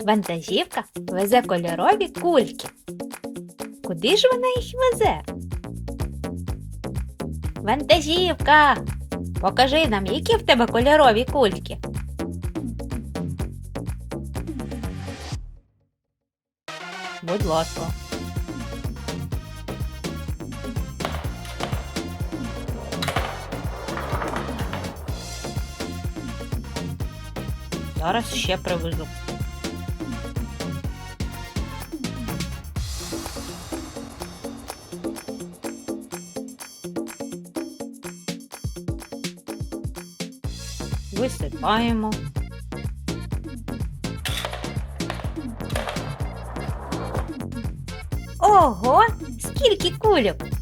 Вантажівка везе кольорові кульки. Куди ж вона їх везе? Вантажівка! Покажи нам, які в тебе кольорові кульки. Будь ласка. Зараз ще привезу. Висипаємо. Ого, скільки кульок!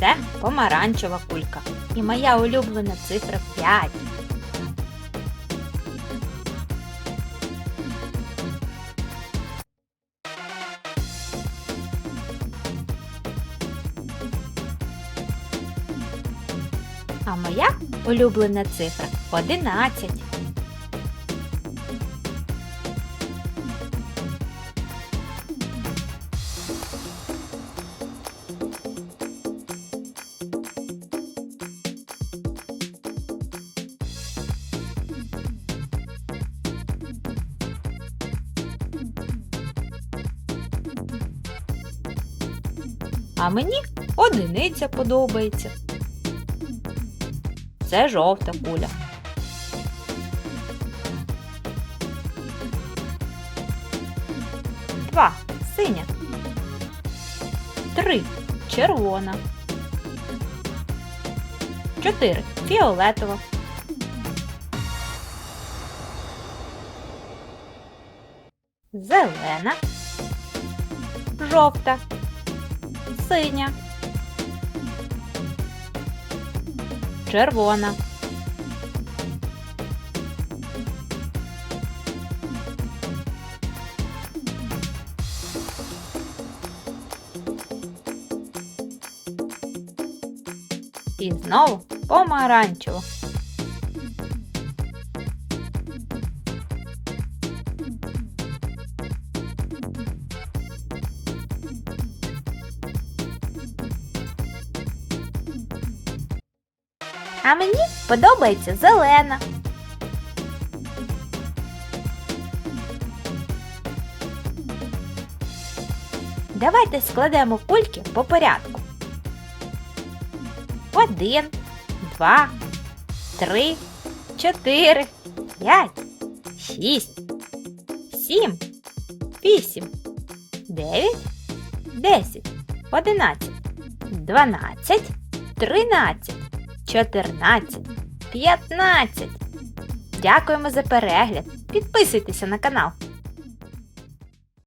Це помаранчева кулька. І моя улюблена цифра 5. А моя улюблена цифра 11. А мені одиниця подобається. Це жовта куля. Два. Синя. Три. Червона. Чотири. Фіолетова. Зелена. Жовта. Синя. Червона. І знову помаранчево. А мені подобається зелена. Давайте складемо кульки по порядку. Один, два, три, чотири, п'ять, шість, сім, вісім, дев'ять, десять, одинадцять, дванадцять, тринадцять. 14, 15. Дякуємо за перегляд. Підписуйтеся на канал.